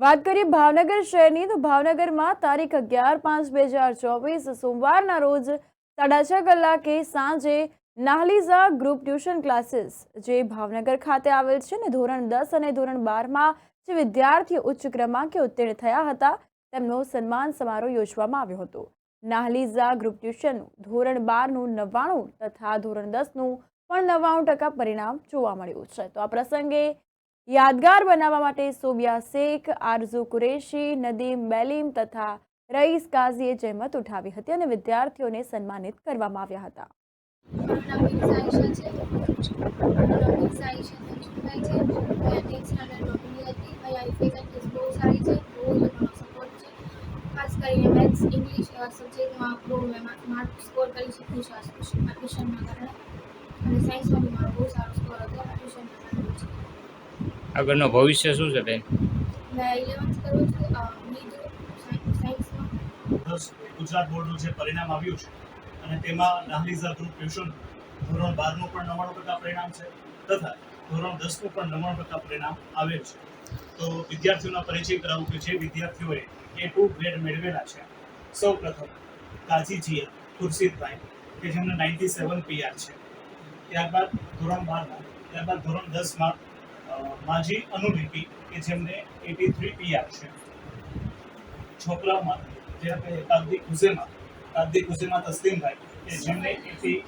વાત કરીએ ભાવનગર શહેરની, તો ભાવનગરમાં તારીખ અગિયાર પાંચ બે હજાર ચોવીસ, સોમવારના રોજ સાડા છ કલાકે સાંજે નાહલીઝા ગ્રુપ ટ્યુશન ક્લાસીસ જે ભાવનગર ખાતે આવેલ છે ને, ધોરણ દસ અને ધોરણ બારમાં જે વિદ્યાર્થીઓ ઉચ્ચ ક્રમાંકે ઉત્તીર્ણ થયા હતા, તેમનો સન્માન સમારોહ યોજવામાં આવ્યો હતો. નાહલીઝા ગ્રુપ ટ્યુશન ધોરણ બારનું નવ્વાણું તથા ધોરણ દસનું પણ નવ્વાણું ટકા પરિણામ જોવા મળ્યું છે. તો આ પ્રસંગે યાદગાર બનાવવા માટે સોબિયા શેખ, આરઝુ કુરેશી, નદીમ બેલીમ તથા રઈસ કાઝીએ જહેમત ઉઠાવી હતી અને વિદ્યાર્થીઓને સન્માનિત કરવામાં આવ્યા હતા. સ્કોર હતો આ ટ્યુશનના કારણે છે આગળનું ભવિષ્ય શું છે બેન? ગુજરાત બોર્ડનું જે પરિણામ આવ્યું છે અને તેમાં નાહલીઝા ગ્રુપ ટ્યુશન ધોરણ બારનું પણ નવ્વાણું ટકા પરિણામ છે તથા ધોરણ દસનું પણ નવ્વાણું ટકા પરિણામ આવેલ છે. તો વિદ્યાર્થીઓના પરિચય કરાવું કે જે વિદ્યાર્થીઓએ એ ટુ ગ્રેડ મેળવેલા છે. સૌ પ્રથમ કાજીજીએ ખુરશીદભાઈ કે જેમને નાઇન્ટી સેવન પીઆર છે. ત્યારબાદ ધોરણ બારમાં ત્યારબાદ ધોરણ દસમાં માજી અનુલિપિ કે જેમને એટી થ્રી પીઆર છે. છોકરાઓમાં જે આપણે કાગદી ખુશેમાં કાગદી ખુશેમાં તસ્લીમભાઈ કે જેમને એટી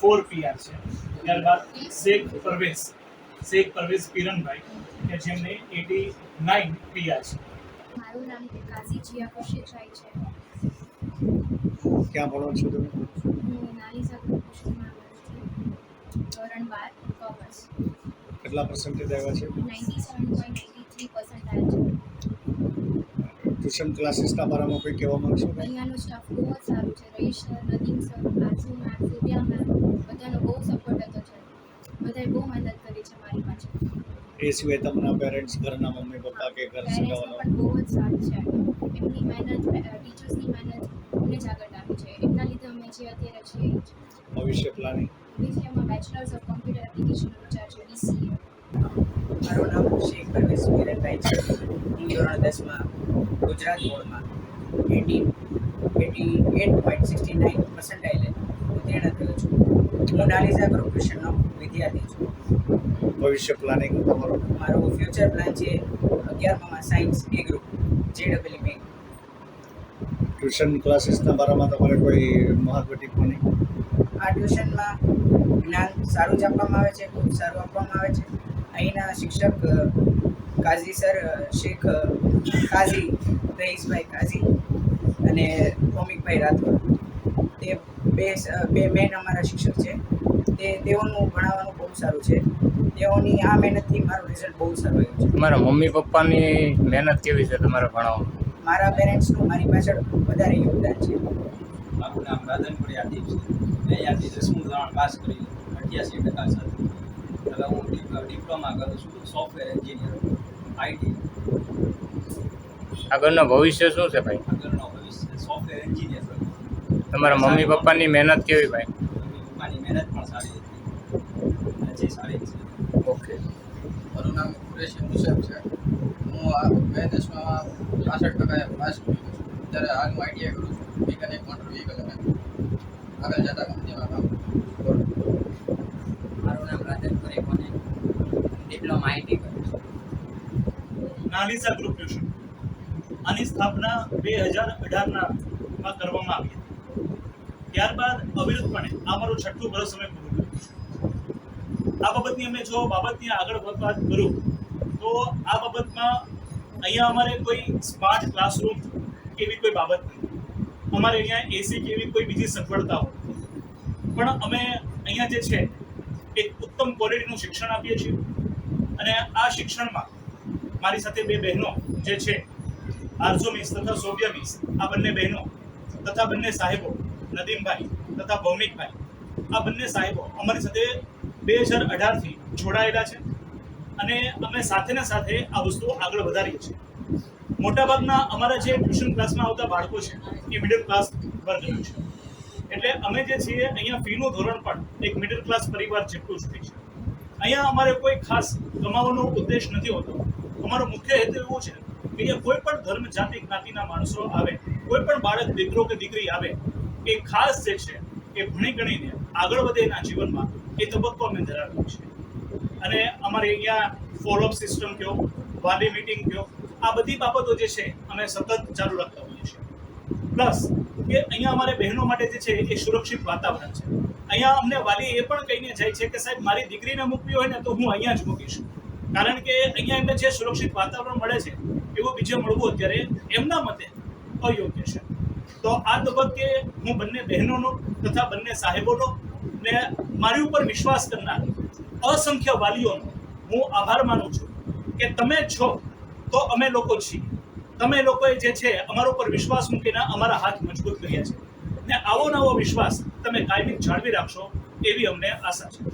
ફોર પીઆર છે. ત્યારબાદ શેખ પરવેઝ શેખ પરવેઝ કિરણભાઈ કે જેમને એટી નાઇન પીઆર છે. મારું નામ કાઝી જીયા ખુશીભાઈ છે. ક્યાં ભણો છો તમે? હું નાલીઝા ગ્રુપ ટ્યુશનમાં ધોરણ બાર કોમર્સ. કેટલા પર્સન્ટેજ આવ્યા છે? Ninety seven point eighty three percentile છે. ટ્યુશન ક્લાસીસના બારામાં કોઈ કહેવા માંગશો અહીંયાનો સ્ટાફ બહુ જ સારું છે. Rahish sir Nadeem sir Arsu ma'am Subiya ma'am બધાનો બહુ સપોર્ટ હતો છે. બધાએ બહુ મદદ કરી છે મારી પાસે. એ સિવાય તમારા પેરેન્ટ્સ ઘરના મમ્મી પપ્પા કે ઘર પણ બહુ જ સારું છે. એમની મહેનત ટીચર્સની મહેનત અમને જ આગળ લાવી છે. એમના લીધે અમે જે અત્યારે છીએ. ભવિષ્ય પ્લાનિંગ બીસીએમાં બેચલર્સ ઓફ કોમ્પ્યુટર એપ્લિકેશનનો વિચાર છે બીસીએ મારું નામ શેખ પરવેશ કિરણભાઈ છે. હું ધોરણ દસમાં ગુજરાત બોર્ડમાં eighty eighty eight point sixty nine પર્સન્ટાઇલે ઉત્તીર્ણ થયો છું. હું નાલીઝા ગ્રુપ ટ્યુશનનો વિદ્યાર્થી છું. ભવિષ્ય પ્લાનિંગ તમારો? મારો ફ્યુચર પ્લાન છે અગિયારમાં સાયન્સ એ ગ્રુપ જે ડબલ બી ટ્યુશન ક્લાસીસના બારામાં તમારે કોઈ મહત્વ ટિપ્પણી આ ટ્યુશનમાં જ્ઞાન સારું જ આપવામાં આવે છે ખૂબ સારું આપવામાં આવે છે. અહીંના શિક્ષક કાઝી સર શેખ કાઝી રહીશભાઈ કાઝી અને કોમિકભાઈ રાઠોડ. તે બે બે મેન અમારા શિક્ષક છે. તે તેઓનું ભણાવવાનું બહુ સારું છે. તેઓની આ મહેનતથી મારું રિઝલ્ટ બહુ સારું આવ્યું છે. તમારા મમ્મી પપ્પાની મહેનત કેવી છે તમારા ભણાવવામાં? મારા પેરેન્ટ્સનું મારી પાછળ વધારે યોગદાન છે. મારું રાધનપુરી યાદી છે. મેં યાદી દસમું ધોરણ પાસ કરી. અઠ્યાસી ટકા સાથે. હવે હું ડિપ્લોમા કરું છું. Software engineer. આઈટી આગળનું ભવિષ્ય શું છે ભાઈ? આગળનો ભવિષ્ય સોફ્ટવેર એન્જિનિયર તમારા મમ્મી પપ્પાની મહેનત કેવી ભાઈ? મમ્મી પપ્પાની મહેનત પણ સારી હતી. હજી સારી છે. ઓકે. મારું નામ કુરેશ મુસેફ છે. હું આ બે દસમાં પાસઠ ટકાએ પાસ કર્યું છું. ત્યારે હાલ હું આઈટીઆઈ કરું છું. મિકેનિક મોટર વ્હીકલ આગળ જતા કંપનીમાં કામ. મારું નામ રાધનપુરી કોને ડિપ્લોમા આઈટી કરું છું. નાલિસા ગ્રુપ ટ્યુશન આની સ્થાપના બે હજાર અઢારના માં કરવામાં આવી હતી. ત્યારબાદ અવિરતપણે આ મારું છઠ્ઠું વર્ષ અમે પૂરું કર્યું આ બાબતની અમે જો બાબતની આગળ વાત કરું તો આ બાબતમાં અહીંયા અમારે કોઈ સ્માર્ટ ક્લાસરૂમ કેવી કોઈ બાબત નથી અમારે અહીંયા એસી કેવી કોઈ બીજી સગવડતાઓ. પણ અમે અહીંયા જે છે, એક ઉત્તમ ક્વોલિટીનું શિક્ષણ આપીએ છીએ. અને આ શિક્ષણમાં મારી સાથે બે બહેનો જે છે આરઝો મિસ તથા સોબિયા મિસ, આ બંને બહેનો તથા બંને સાહેબો, નદીમભાઈ તથા ભૌમિકભાઈ, આ બંને સાહેબો અમારી સાથે બે હજાર અઢારથી જોડાયેલા છે. અને અમે સાથે ને સાથે આ વસ્તુઓ આગળ વધારીએ છીએ. મોટાભાગના અમારા જે ટ્યુશન ક્લાસમાં આવતા બાળકો છે, એ મિડલ ક્લાસ વર્ગના છે. એટલે અમે જે છીએ, અહીંયા ફીનું ધોરણ પણ એક મિડલ ક્લાસ પરિવાર જેટલું જ હોય છે. અહીંયા અમારે કોઈ ખાસ કમાવાનો ઉદ્દેશ નથી હોતો. અમારો મુખ્ય હેતુ એવો છે કે અહીંયા કોઈ પણ ધર્મ જાતિ, જ્ઞાતિના માણસો આવે, કોઈ પણ બાળક, દીકરો કે દીકરી આવે, એ ખાસ જે છે, એ ભણી ગણીને આગળ વધે એના જીવનમાં, એ તબક્કો અમે ધરાવ્યો છે અને અમારે અહીંયા ફોલોઅપ સિસ્ટમ કયો, વાલી મીટિંગ કયો આ બધી બાબતો જે છે, અમે સતત ચાલુ રાખતા હોઈએ છીએ. પ્લસ કે અહીંયા અમારે બહેનો માટે જે છે, એ સુરક્ષિત વાતાવરણ છે. અહીંયા અમને વાલી એ પણ કહીને જાય છે કે, સાહેબ, મારી દીકરીને મૂકવી હોય ને તો હું અહીંયા જ મૂકીશ. કારણ કે અહીંયા એમને જે સુરક્ષિત વાતાવરણ મળે છે, એવું બીજે મળવું અત્યારે એમના મતે અયોગ્ય છે. તો આ તબક્કે હું બંને બહેનોનો તથા બંને સાહેબોનો ને મારી ઉપર વિશ્વાસ કરનાર અસંખ્ય વાલીઓનો હું આભાર માનું છું કે તમે છો તો અમે લોકો છીએ. તમે લોકોએ જે છે, અમારા ઉપર વિશ્વાસ મૂકીને અમારા હાથ મજબૂત કર્યા છે. ને આવો નવો વિશ્વાસ તમે કાયમી જાળવી રાખશો એવી અમને આશા છે.